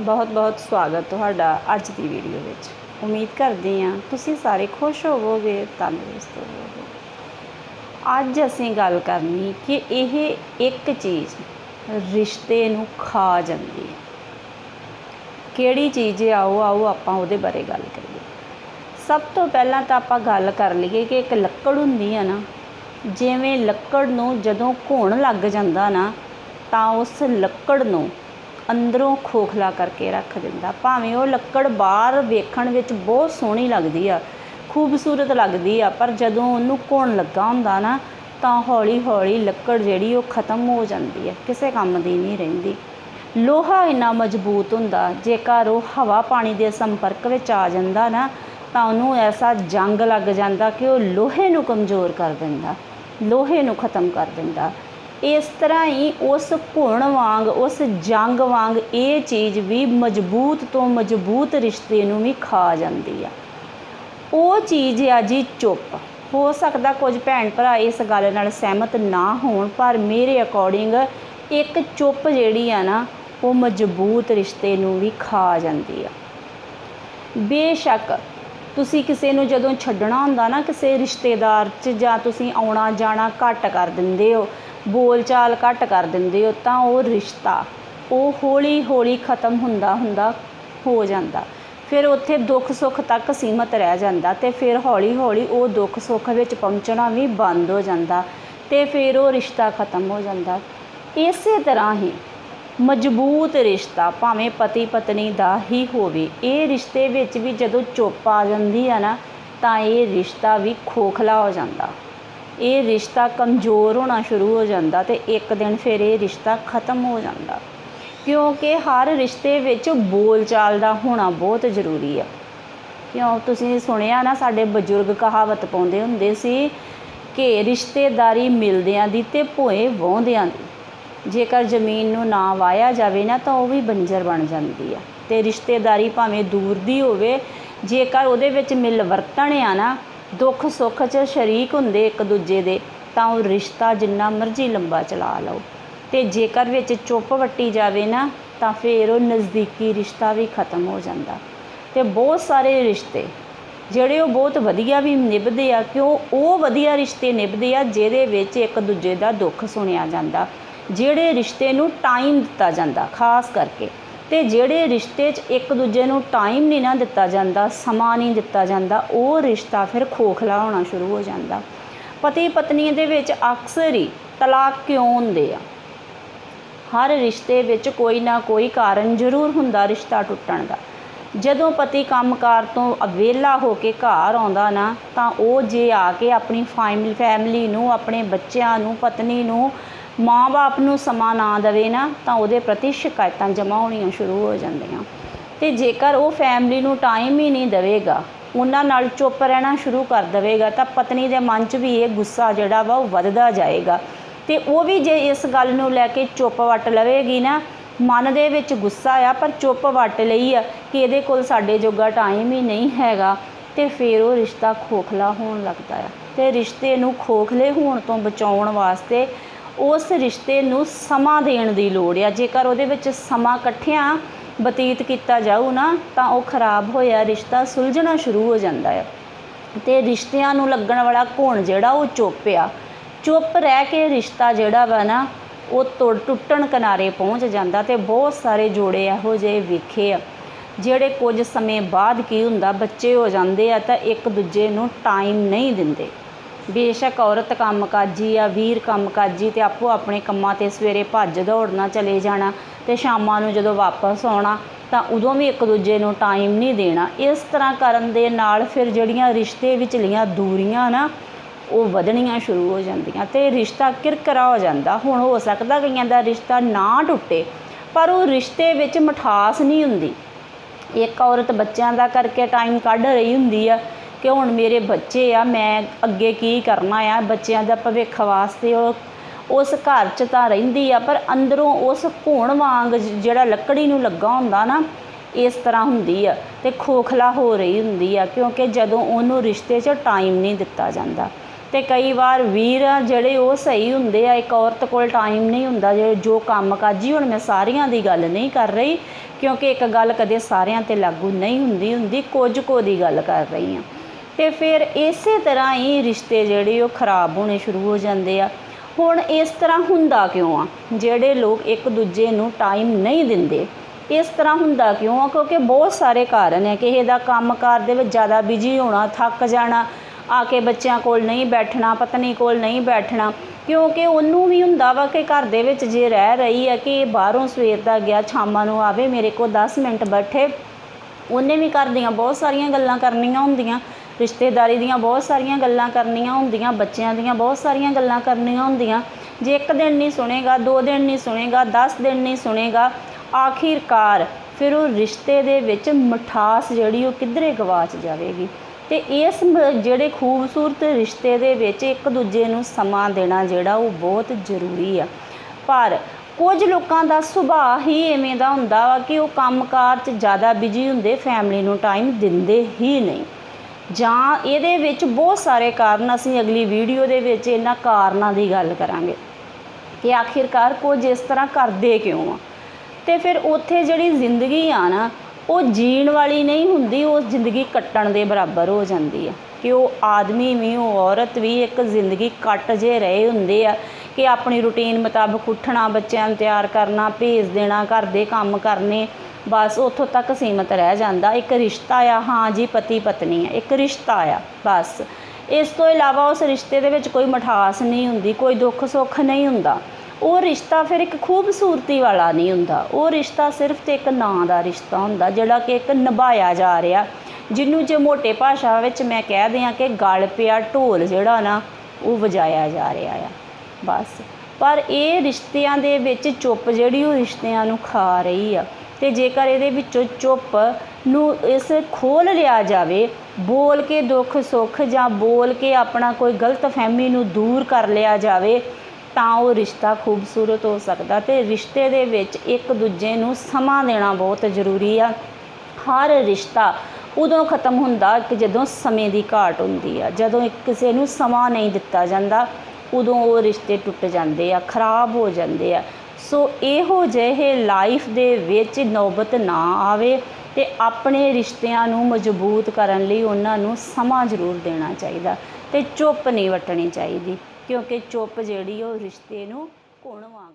ਬਹੁਤ-ਬਹੁਤ ਸਵਾਗਤ ਤੁਹਾਡਾ ਅੱਜ ਦੀ ਵੀਡੀਓ ਵਿੱਚ। ਉਮੀਦ ਕਰਦੇ ਹਾਂ ਤੁਸੀਂ ਸਾਰੇ ਖੁਸ਼ ਹੋਵੋਗੇ, ਤੰਦਰੁਸਤ ਹੋਵੋਗੇ। ਅੱਜ ਅਸੀਂ ਗੱਲ ਕਰਨੀ ਕਿ ਇਹ ਇੱਕ ਚੀਜ਼ ਰਿਸ਼ਤੇ ਨੂੰ ਖਾ ਜਾਂਦੀ ਹੈ। ਕਿਹੜੀ ਚੀਜ਼ ਹੈ? ਆਓ ਆਓ ਆਪਾਂ ਉਹਦੇ ਬਾਰੇ ਗੱਲ ਕਰੀਏ। ਸਭ ਤੋਂ ਪਹਿਲਾਂ ਤਾਂ ਆਪਾਂ ਗੱਲ ਕਰ ਲਈਏ ਕਿ ਇੱਕ ਲੱਕੜ ਹੁੰਦੀ ਆ ਨਾ, ਜਿਵੇਂ ਲੱਕੜ ਨੂੰ ਜਦੋਂ ਘੁਣ ਲੱਗ ਜਾਂਦਾ ਨਾ, ਤਾਂ ਉਸ ਲੱਕੜ ਨੂੰ ਅੰਦਰੋਂ ਖੋਖਲਾ ਕਰਕੇ ਰੱਖ ਦਿੰਦਾ। ਭਾਵੇਂ ਉਹ ਲੱਕੜ ਬਾਹਰ ਵੇਖਣ ਵਿੱਚ ਬਹੁਤ ਸੋਹਣੀ ਲੱਗਦੀ ਆ, ਖੂਬਸੂਰਤ ਲੱਗਦੀ ਆ, ਪਰ ਜਦੋਂ ਉਹਨੂੰ ਘੁਣ ਲੱਗਾ ਹੁੰਦਾ ਨਾ, ਤਾਂ ਹੌਲੀ ਹੌਲੀ ਲੱਕੜ ਜਿਹੜੀ ਉਹ ਖਤਮ ਹੋ ਜਾਂਦੀ ਹੈ ਕਿਸੇ ਕੰਮ ਦੀ ਨਹੀਂ ਰਹਿੰਦੀ। ਲੋਹਾ ਇੰਨਾ ਮਜ਼ਬੂਤ ਹੁੰਦਾ, ਜੇਕਰ ਉਹ ਹਵਾ ਪਾਣੀ ਦੇ ਸੰਪਰਕ ਵਿੱਚ ਆ ਜਾਂਦਾ ਨਾ, ਤਾਂ ਉਹਨੂੰ ਐਸਾ ਜੰਗ ਲੱਗ ਜਾਂਦਾ ਕਿ ਉਹ ਲੋਹੇ ਨੂੰ ਕਮਜ਼ੋਰ ਕਰ ਦਿੰਦਾ, ਲੋਹੇ ਨੂੰ ਖਤਮ ਕਰ ਦਿੰਦਾ। ਇਸ ਤਰ੍ਹਾਂ ਹੀ ਉਸ ਘੁਣ ਵਾਂਗ, ਉਸ ਜੰਗ ਵਾਂਗ ਇਹ ਚੀਜ਼ ਵੀ ਮਜ਼ਬੂਤ ਤੋਂ ਮਜ਼ਬੂਤ ਰਿਸ਼ਤੇ ਨੂੰ ਵੀ ਖਾ ਜਾਂਦੀ ਆ। ਉਹ ਚੀਜ਼ ਆ ਜੀ ਚੁੱਪ। ਹੋ ਸਕਦਾ ਕੁਝ ਭੈਣ ਭਰਾ ਇਸ ਗੱਲ ਨਾਲ ਸਹਿਮਤ ਨਾ ਹੋਣ, ਪਰ ਮੇਰੇ ਅਕੋਰਡਿੰਗ ਇੱਕ ਚੁੱਪ ਜਿਹੜੀ ਆ ਨਾ, ਉਹ ਮਜ਼ਬੂਤ ਰਿਸ਼ਤੇ ਨੂੰ ਵੀ ਖਾ ਜਾਂਦੀ ਆ। ਬੇਸ਼ੱਕ ਤੁਸੀਂ ਕਿਸੇ ਨੂੰ ਜਦੋਂ ਛੱਡਣਾ ਹੁੰਦਾ ਨਾ, ਕਿਸੇ ਰਿਸ਼ਤੇਦਾਰ 'ਚ ਜਾਂ ਤੁਸੀਂ ਆਉਣਾ ਜਾਣਾ ਘੱਟ ਕਰ ਦਿੰਦੇ ਹੋ ਬੋਲਚਾਲ ਘੱਟ ਕਰ ਦਿੰਦੇ ਹੋ ਤਾਂ ਉਹ ਰਿਸ਼ਤਾ, ਉਹ ਹੌਲੀ ਹੌਲੀ ਖਤਮ ਹੁੰਦਾ ਹੁੰਦਾ ਹੋ ਜਾਂਦਾ। ਫਿਰ ਉੱਥੇ ਦੁੱਖ ਸੁੱਖ ਤੱਕ ਸੀਮਤ ਰਹਿ ਜਾਂਦਾ ਤੇ ਫਿਰ ਹੌਲੀ ਹੌਲੀ ਉਹ ਦੁੱਖ ਸੁੱਖ ਵਿੱਚ ਪਹੁੰਚਣਾ ਵੀ ਬੰਦ ਹੋ ਜਾਂਦਾ ਤੇ ਫਿਰ ਉਹ ਰਿਸ਼ਤਾ ਖਤਮ ਹੋ ਜਾਂਦਾ। ਇਸੇ ਤਰ੍ਹਾਂ ਹੀ ਮਜ਼ਬੂਤ ਰਿਸ਼ਤਾ ਭਾਵੇਂ ਪਤੀ ਪਤਨੀ ਦਾ ਹੀ ਹੋਵੇ, ਇਹ ਰਿਸ਼ਤੇ ਵਿੱਚ ਵੀ ਜਦੋਂ ਚੁੱਪ ਆ ਜਾਂਦੀ ਹੈ ਨਾ, ਤਾਂ ਇਹ ਰਿਸ਼ਤਾ ਵੀ ਖੋਖਲਾ ਹੋ ਜਾਂਦਾ। ਇਹ ਰਿਸ਼ਤਾ ਕਮਜ਼ੋਰ ਹੋਣਾ ਸ਼ੁਰੂ ਹੋ ਜਾਂਦਾ ਤੇ ਇੱਕ ਦਿਨ ਫਿਰ ਇਹ ਰਿਸ਼ਤਾ ਖਤਮ ਹੋ ਜਾਂਦਾ। ਕਿਉਂਕਿ ਹਰ ਰਿਸ਼ਤੇ ਵਿੱਚ ਬੋਲਚਾਲ ਦਾ ਹੋਣਾ ਬਹੁਤ ਜ਼ਰੂਰੀ ਆ। ਕਿਉਂ? ਤੁਸੀਂ ਸੁਣਿਆ ਨਾ, ਸਾਡੇ ਬਜ਼ੁਰਗ ਕਹਾਵਤ ਪਾਉਂਦੇ ਹੁੰਦੇ ਸੀ ਕਿ ਰਿਸ਼ਤੇਦਾਰੀ ਮਿਲਦਿਆਂ ਦੀ ਤੇ ਭੋਏ ਵਾਹੁੰਦਿਆਂ ਦੀ। ਜੇਕਰ ਜ਼ਮੀਨ ਨੂੰ ਨਾ ਵਾਇਆ ਜਾਵੇ ਨਾ, ਤਾਂ ਉਹ ਵੀ ਬੰਜਰ ਬਣ ਜਾਂਦੀ ਆ। ਤੇ ਰਿਸ਼ਤੇਦਾਰੀ ਭਾਵੇਂ ਦੂਰ ਦੀ ਹੋਵੇ, ਜੇਕਰ ਉਹਦੇ ਵਿੱਚ ਮਿਲ ਵਰਤਣ ਆ ਨਾ ਦੁੱਖ ਸੁੱਖ 'ਚ ਸ਼ਰੀਕ ਹੁੰਦੇ ਇੱਕ ਦੂਜੇ ਦੇ, ਤਾਂ ਉਹ ਰਿਸ਼ਤਾ ਜਿੰਨਾ ਮਰਜ਼ੀ ਲੰਬਾ ਚਲਾ ਲਓ। ਤੇ ਜੇਕਰ ਵਿੱਚ ਚੁੱਪ ਵੱਟੀ ਜਾਵੇ ਨਾ, ਤਾਂ ਫਿਰ ਉਹ ਨਜ਼ਦੀਕੀ ਰਿਸ਼ਤਾ ਵੀ ਖਤਮ ਹੋ ਜਾਂਦਾ। ਤੇ ਬਹੁਤ ਸਾਰੇ ਰਿਸ਼ਤੇ, ਜਿਹੜੇ ਉਹ ਬਹੁਤ ਵਧੀਆ ਵੀ ਨਿਭਦੇ ਆ, ਕਿਉਂ ਉਹ ਵਧੀਆ ਰਿਸ਼ਤੇ ਨਿਭਦੇ ਆ, ਜਿਹਦੇ ਵਿੱਚ ਇੱਕ ਦੂਜੇ ਦਾ ਦੁੱਖ ਸੁਣਿਆ ਜਾਂਦਾ, ਜਿਹੜੇ ਰਿਸ਼ਤੇ ਨੂੰ ਟਾਈਮ ਦਿੱਤਾ ਜਾਂਦਾ, ਖਾਸ ਕਰਕੇ। ਤੇ ਜਿਹੜੇ ਰਿਸ਼ਤੇ 'ਚ ਇੱਕ ਦੂਜੇ ਨੂੰ ਟਾਈਮ ਨਹੀਂ ਨਾ ਦਿੱਤਾ ਜਾਂਦਾ, ਸਮਾਂ ਨਹੀਂ ਦਿੱਤਾ ਜਾਂਦਾ, ਉਹ ਰਿਸ਼ਤਾ ਫਿਰ ਖੋਖਲਾ ਹੋਣਾ ਸ਼ੁਰੂ ਹੋ ਜਾਂਦਾ। ਪਤੀ ਪਤਨੀ ਦੇ ਵਿੱਚ ਅਕਸਰ ਹੀ ਤਲਾਕ ਕਿਉਂ ਹੁੰਦੇ ਆ? ਹਰ ਰਿਸ਼ਤੇ ਵਿੱਚ ਕੋਈ ਨਾ ਕੋਈ ਕਾਰਨ ਜ਼ਰੂਰ ਹੁੰਦਾ ਰਿਸ਼ਤਾ ਟੁੱਟਣ ਦਾ। ਜਦੋਂ ਪਤੀ ਕੰਮਕਾਰ ਤੋਂ ਵਿਹਲਾ ਹੋ ਕੇ ਘਰ ਆਉਂਦਾ ਨਾ, ਤਾਂ ਉਹ ਜੇ ਆ ਕੇ ਆਪਣੀ ਫੈਮਿਲੀ ਫੈਮਿਲੀ ਨੂੰ, ਆਪਣੇ ਬੱਚਿਆਂ ਨੂੰ, ਪਤਨੀ ਨੂੰ ਮਾਂ-ਬਾਪ ਨੂੰ ਸਮਾਂ ਨਾ ਦੇਵੇ ਨਾ, ਤਾਂ ਉਹਦੇ ਪ੍ਰਤੀ ਸ਼ਿਕਾਇਤਾਂ ਜਮ੍ਹਾਂ ਹੋਣੀਆਂ ਸ਼ੁਰੂ ਹੋ ਜਾਂਦੀਆਂ। ਤੇ ਜੇਕਰ ਉਹ ਫੈਮਿਲੀ ਨੂੰ ਟਾਈਮ ਹੀ ਨਹੀਂ ਦੇਵੇਗਾ, ਉਹਨਾਂ ਨਾਲ ਚੁੱਪ ਰਹਿਣਾ ਸ਼ੁਰੂ ਕਰ ਦੇਵੇਗਾ, ਤਾਂ ਪਤਨੀ ਦੇ ਮਨ 'ਚ ਵੀ ਇਹ ਗੁੱਸਾ ਜਿਹੜਾ ਵਾ ਉਹ ਵੱਧਦਾ ਜਾਏਗਾ। ਤੇ ਉਹ ਵੀ ਜੇ ਇਸ ਗੱਲ ਨੂੰ ਲੈ ਕੇ ਚੁੱਪ ਵੱਟ ਲਵੇਗੀ ਨਾ, ਮਨ ਦੇ ਵਿੱਚ ਗੁੱਸਾ ਆ, ਪਰ ਚੁੱਪ ਵੱਟ ਲਈ ਆ ਕਿ ਇਹਦੇ ਕੋਲ ਸਾਡੇ ਜੋਗਾ ਟਾਈਮ ਹੀ ਨਹੀਂ ਹੈਗਾ। ਤੇ ਫਿਰ ਉਹ ਰਿਸ਼ਤਾ ਖੋਖਲਾ ਹੋਣ ਲੱਗਦਾ ਆ। ਤੇ ਰਿਸ਼ਤੇ ਨੂੰ ਖੋਖਲੇ ਹੋਣ ਤੋਂ ਬਚਾਉਣ ਵਾਸਤੇ ਉਸ ਰਿਸ਼ਤੇ ਨੂੰ ਸਮਾਂ ਦੇਣ ਦੀ ਲੋੜ ਆ। ਜੇਕਰ ਉਹਦੇ ਵਿੱਚ ਸਮਾਂ ਇਕੱਠਿਆਂ ਬਤੀਤ ਕੀਤਾ ਜਾਊ ਨਾ, ਤਾਂ ਉਹ ਖਰਾਬ ਹੋਇਆ, ਰਿਸ਼ਤਾ ਸੁਲਝਣਾ ਸ਼ੁਰੂ ਹੋ ਜਾਂਦਾ ਹੈ ਤੇ ਰਿਸ਼ਤਿਆਂ ਨੂੰ ਲੱਗਣ ਵਾਲਾ ਘੁਣ ਜਿਹੜਾ ਉਹ ਚੁੱਪ ਆ। ਚੁੱਪ ਰਹਿ ਕੇ ਰਿਸ਼ਤਾ ਜਿਹੜਾ ਵਾ ਨਾ, ਉਹ ਤੋੜ ਟੁੱਟਣ ਕਿਨਾਰੇ ਪਹੁੰਚ ਜਾਂਦਾ ਤੇ ਬਹੁਤ ਸਾਰੇ ਜੋੜੇ ਇਹੋ ਜਿਹੇ ਵੇਖੇ ਆ, ਜਿਹੜੇ ਕੁਝ ਸਮੇਂ ਬਾਅਦ ਕੀ ਹੁੰਦਾ, ਬੱਚੇ ਹੋ ਜਾਂਦੇ ਆ ਤਾਂ ਇੱਕ ਦੂਜੇ ਨੂੰ ਟਾਈਮ ਨਹੀਂ ਦਿੰਦੇ। ਬੇਸ਼ੱਕ ਔਰਤ ਕੰਮਕਾਜੀ ਆ, ਵੀਰ ਕੰਮਕਾਜੀ ਤੇ ਆਪੋ ਆਪਣੇ ਕੰਮਾਂ ਤੇ ਸਵੇਰੇ ਭੱਜ ਦੌੜਨਾ ਚਲੇ ਜਾਣਾ ਤੇ ਸ਼ਾਮਾਂ ਨੂੰ ਜਦੋਂ ਵਾਪਸ ਆਉਣਾ ਤਾਂ ਉਦੋਂ ਵੀ ਇੱਕ ਦੂਜੇ ਨੂੰ ਟਾਈਮ ਨਹੀਂ ਦੇਣਾ। ਇਸ ਤਰ੍ਹਾਂ ਕਰਨ ਦੇ ਨਾਲ ਫਿਰ ਜਿਹੜੀਆਂ ਰਿਸ਼ਤੇ ਵਿਚਲੀਆਂ ਦੂਰੀਆਂ ਨਾ, ਉਹ ਵਧਣੀਆਂ ਸ਼ੁਰੂ ਹੋ ਜਾਂਦੀਆਂ ਤੇ ਰਿਸ਼ਤਾ ਕਿਰਕਰਾ ਹੋ ਜਾਂਦਾ। ਹੁਣ ਹੋ ਸਕਦਾ ਕਈਆਂ ਦਾ ਰਿਸ਼ਤਾ ਨਾ ਟੁੱਟੇ, ਪਰ ਉਹ ਰਿਸ਼ਤੇ ਵਿੱਚ ਮਠਾਸ ਨਹੀਂ ਹੁੰਦੀ। ਇੱਕ ਔਰਤ ਬੱਚਿਆਂ ਦਾ ਕਰਕੇ ਟਾਈਮ ਕੱਢ ਰਹੀ ਹੁੰਦੀ ਆ ਕਿ ਹੁਣ ਮੇਰੇ ਬੱਚੇ ਆ, ਮੈਂ ਅੱਗੇ ਕੀ ਕਰਨਾ ਆ? ਬੱਚਿਆਂ ਦਾ ਭਵਿੱਖ ਵਾਸਤੇ ਉਹ ਉਸ ਘਰ 'ਚ ਤਾਂ ਰਹਿੰਦੀ ਆ, ਪਰ ਅੰਦਰੋਂ ਉਸ ਘੁਣ ਵਾਂਗ ਜਿਹੜਾ ਲੱਕੜੀ ਨੂੰ ਲੱਗਾ ਹੁੰਦਾ ਨਾ, ਇਸ ਤਰ੍ਹਾਂ ਹੁੰਦੀ ਆ ਤੇ ਖੋਖਲਾ ਹੋ ਰਹੀ ਹੁੰਦੀ ਆ, ਕਿਉਂਕਿ ਜਦੋਂ ਉਹਨੂੰ ਰਿਸ਼ਤੇ 'ਚ ਟਾਈਮ ਨਹੀਂ ਦਿੱਤਾ ਜਾਂਦਾ। ਤੇ ਕਈ ਵਾਰ ਵੀਰ ਜਿਹੜੇ ਉਹ ਸਹੀ ਹੁੰਦੇ ਆ, ਇੱਕ ਔਰਤ ਕੋਲ ਟਾਈਮ ਨਹੀਂ ਹੁੰਦਾ, ਜੇ ਜੋ ਕੰਮ ਕਾਜੀ, ਹੁਣ ਮੈਂ ਸਾਰਿਆਂ ਦੀ ਗੱਲ ਨਹੀਂ ਕਰ ਰਹੀ, ਕਿਉਂਕਿ ਇੱਕ ਗੱਲ ਕਦੇ ਸਾਰਿਆਂ ਤੇ ਲਾਗੂ ਨਹੀਂ ਹੁੰਦੀ ਹੁੰਦੀ, ਕੁਝ ਕੋ ਦੀ ਗੱਲ ਕਰ ਰਹੀ ਹਾਂ ਤੇ ਫਿਰ ਇਸੇ ਤਰ੍ਹਾਂ ਹੀ ਰਿਸ਼ਤੇ ਜਿਹੜੇ ਉਹ ਖਰਾਬ ਹੋਣੇ ਸ਼ੁਰੂ ਹੋ ਜਾਂਦੇ ਆ। ਹੁਣ ਇਸ ਤਰ੍ਹਾਂ ਹੁੰਦਾ ਕਿਉਂ ਆ? ਜਿਹੜੇ ਲੋਕ ਇੱਕ ਦੂਜੇ ਨੂੰ ਟਾਈਮ ਨਹੀਂ ਦਿੰਦੇ। ਇਸ ਤਰ੍ਹਾਂ ਹੁੰਦਾ ਕਿਉਂ ਆ? ਕਿਉਂਕਿ ਬਹੁਤ ਸਾਰੇ ਕਾਰਨ ਹੈ ਕਿਸੇ ਦਾ ਕੰਮਕਾਰ ਦੇ ਵਿੱਚ ਜ਼ਿਆਦਾ ਬਿਜ਼ੀ ਹੋਣਾ, ਥੱਕ ਜਾਣਾ, ਆ ਕੇ ਬੱਚਿਆਂ ਕੋਲ ਨਹੀਂ ਬੈਠਣਾ, ਪਤਨੀ ਕੋਲ ਨਹੀਂ ਬੈਠਣਾ, ਕਿਉਂਕਿ ਉਹਨੂੰ ਵੀ ਹੁੰਦਾ ਵਾ ਕਿ ਘਰ ਦੇ ਵਿੱਚ ਜੇ ਰਹਿ ਰਹੀ ਹੈ ਕਿ ਬਾਹਰੋਂ ਸਵੇਰ ਦਾ ਗਿਆ, ਸ਼ਾਮਾਂ ਨੂੰ ਆਵੇ, ਮੇਰੇ ਕੋਲ 10 ਮਿੰਟ ਬੈਠੇ। ਉਹਨੇ ਵੀ ਘਰ ਦੀਆਂ ਬਹੁਤ ਸਾਰੀਆਂ ਗੱਲਾਂ ਕਰਨੀਆਂ ਹੁੰਦੀਆਂ। ਰਿਸ਼ਤੇਦਾਰੀ ਦੀਆਂ ਬਹੁਤ ਸਾਰੀਆਂ ਗੱਲਾਂ ਕਰਨੀਆਂ ਹੁੰਦੀਆਂ, ਬੱਚਿਆਂ ਦੀਆਂ ਬਹੁਤ ਸਾਰੀਆਂ ਗੱਲਾਂ ਕਰਨੀਆਂ ਹੁੰਦੀਆਂ। ਜੇ ਇੱਕ ਦਿਨ ਨਹੀਂ ਸੁਣੇਗਾ, ਦੋ ਦਿਨ ਨਹੀਂ ਸੁਣੇਗਾ 10 ਦਿਨ ਨਹੀਂ ਸੁਣੇਗਾ, ਆਖਿਰਕਾਰ ਫਿਰ ਉਹ ਰਿਸ਼ਤੇ ਦੇ ਵਿੱਚ ਮਠਾਸ ਜਿਹੜੀ ਉਹ ਕਿੱਧਰੇ ਗਵਾਚ ਜਾਵੇਗੀ? ਤੇ ਇਸ ਜਿਹੜੇ ਖੂਬਸੂਰਤ ਰਿਸ਼ਤੇ ਦੇ ਵਿੱਚ ਇੱਕ ਦੂਜੇ ਨੂੰ ਸਮਾਂ ਦੇਣਾ ਜਿਹੜਾ ਉਹ ਬਹੁਤ ਜ਼ਰੂਰੀ ਆ। ਪਰ ਕੁਝ ਲੋਕਾਂ ਦਾ ਸੁਭਾਅ ਹੀ ਐਵੇਂ ਦਾ ਹੁੰਦਾ ਵਾ ਕਿ ਉਹ ਕੰਮਕਾਰ 'ਚ ਜ਼ਿਆਦਾ ਬਿਜ਼ੀ ਹੁੰਦੇ, ਫੈਮਿਲੀ ਨੂੰ ਟਾਈਮ ਦਿੰਦੇ ਹੀ ਨਹੀਂ। ਜਾਂ ਇਹਦੇ ਵਿੱਚ ਬਹੁਤ ਸਾਰੇ ਕਾਰਨ ਅਸੀਂ ਅਗਲੀ ਵੀਡੀਓ ਦੇ ਵਿੱਚ ਇਹਨਾਂ ਕਾਰਨਾਂ ਦੀ ਗੱਲ ਕਰਾਂਗੇ। ਕਿ ਆਖਿਰਕਾਰ ਕੁਝ ਇਸ ਤਰ੍ਹਾਂ ਕਰਦੇ ਕਿਉਂ ਆ? ਤੇ ਫਿਰ ਉੱਥੇ ਜਿਹੜੀ ਜ਼ਿੰਦਗੀ ਆ ਨਾ, ਉਹ ਜੀਣ ਵਾਲੀ ਨਹੀਂ ਹੁੰਦੀ, ਉਹ ਜ਼ਿੰਦਗੀ ਕੱਟਣ ਦੇ ਬਰਾਬਰ ਹੋ ਜਾਂਦੀ ਆ। ਕਿ ਉਹ ਆਦਮੀ ਵੀ, ਉਹ ਔਰਤ ਵੀ ਇੱਕ ਜ਼ਿੰਦਗੀ ਕੱਟ ਜੇ ਰਹੇ ਹੁੰਦੇ ਆ ਕਿ ਆਪਣੀ ਰੁਟੀਨ ਮੁਤਾਬਕ ਉੱਠਣਾ, ਬੱਚਿਆਂ ਨੂੰ ਤਿਆਰ ਕਰਨਾ, ਭੇਜ ਦੇਣਾ, ਘਰ ਦੇ ਕੰਮ ਕਰਨੇ ਬਸ ਉੱਥੋਂ ਤੱਕ ਸੀਮਤ ਰਹਿ ਜਾਂਦਾ। ਇੱਕ ਰਿਸ਼ਤਾ ਆ, ਹਾਂ ਜੀ, ਪਤੀ ਪਤਨੀ ਆ, ਇੱਕ ਰਿਸ਼ਤਾ ਆ, ਬਸ। ਇਸ ਤੋਂ ਇਲਾਵਾ ਉਸ ਰਿਸ਼ਤੇ ਦੇ ਵਿੱਚ ਕੋਈ ਮਠਾਸ ਨਹੀਂ ਹੁੰਦੀ, ਕੋਈ ਦੁੱਖ ਸੁੱਖ ਨਹੀਂ ਹੁੰਦਾ। ਉਹ ਰਿਸ਼ਤਾ ਫਿਰ ਇੱਕ ਖੂਬਸੂਰਤੀ ਵਾਲਾ ਨਹੀਂ ਹੁੰਦਾ। ਉਹ ਰਿਸ਼ਤਾ ਸਿਰਫ ਤੇ ਇੱਕ ਨਾਂ ਦਾ ਰਿਸ਼ਤਾ ਹੁੰਦਾ, ਜਿਹੜਾ ਕਿ ਇੱਕ ਨਿਭਾਇਆ ਜਾ ਰਿਹਾ। ਜਿਹਨੂੰ ਜੇ ਮੋਟੇ ਭਾਸ਼ਾ ਵਿੱਚ ਮੈਂ ਕਹਿ ਦਿਆਂ ਕਿ ਗਲ ਪਿਆ ਢੋਲ ਜਿਹੜਾ ਨਾ, ਉਹ ਵਜਾਇਆ ਜਾ ਰਿਹਾ ਆ, ਬਸ। ਪਰ ਇਹ ਰਿਸ਼ਤਿਆਂ ਦੇ ਵਿੱਚ ਚੁੱਪ ਜਿਹੜੀ ਉਹ ਰਿਸ਼ਤਿਆਂ ਨੂੰ ਖਾ ਰਹੀ ਆ। ਤੇ ਜੇਕਰ ਇਹਦੇ ਵਿੱਚੋਂ ਚੁੱਪ ਨੂੰ ਇਸ ਖੋਲ ਲਿਆ ਜਾਵੇ, ਬੋਲ ਕੇ ਦੁੱਖ ਸੁੱਖ ਜਾਂ ਬੋਲ ਕੇ ਆਪਣਾ ਕੋਈ ਗਲਤ ਫਹਿਮੀ ਨੂੰ ਦੂਰ ਕਰ ਲਿਆ ਜਾਵੇ, ਤਾਂ ਉਹ ਰਿਸ਼ਤਾ ਖੂਬਸੂਰਤ ਹੋ ਸਕਦਾ ਤੇ ਰਿਸ਼ਤੇ ਦੇ ਵਿੱਚ ਇੱਕ ਦੂਜੇ ਨੂੰ ਸਮਾਂ ਦੇਣਾ ਬਹੁਤ ਜ਼ਰੂਰੀ ਆ। ਹਰ ਰਿਸ਼ਤਾ ਉਦੋਂ ਖਤਮ ਹੁੰਦਾ ਕਿ ਜਦੋਂ ਸਮੇਂ ਦੀ ਘਾਟ ਹੁੰਦੀ ਆ। ਜਦੋਂ ਇੱਕ ਕਿਸੇ ਨੂੰ ਸਮਾਂ ਨਹੀਂ ਦਿੱਤਾ ਜਾਂਦਾ, ਉਦੋਂ ਉਹ ਰਿਸ਼ਤੇ ਟੁੱਟ ਜਾਂਦੇ ਆ, ਖਰਾਬ ਹੋ ਜਾਂਦੇ ਆ। ਸੋ ਇਹੋ ਜਿਹੇ ਲਾਈਫ ਦੇ ਵਿੱਚ ਨੌਬਤ ਨਾ ਆਵੇ ਤੇ ਆਪਣੇ ਰਿਸ਼ਤਿਆਂ ਨੂੰ ਮਜ਼ਬੂਤ ਕਰਨ ਲਈ ਉਹਨਾਂ ਨੂੰ ਸਮਾਂ ਜ਼ਰੂਰ ਦੇਣਾ ਚਾਹੀਦਾ ਤੇ ਚੁੱਪ ਨਹੀਂ ਵਟਣੀ ਚਾਹੀਦੀ ਕਿਉਂਕਿ ਚੁੱਪ ਜਿਹੜੀ ਉਹ ਰਿਸ਼ਤੇ ਨੂੰ ਘੁਣ ਵਾਂਗ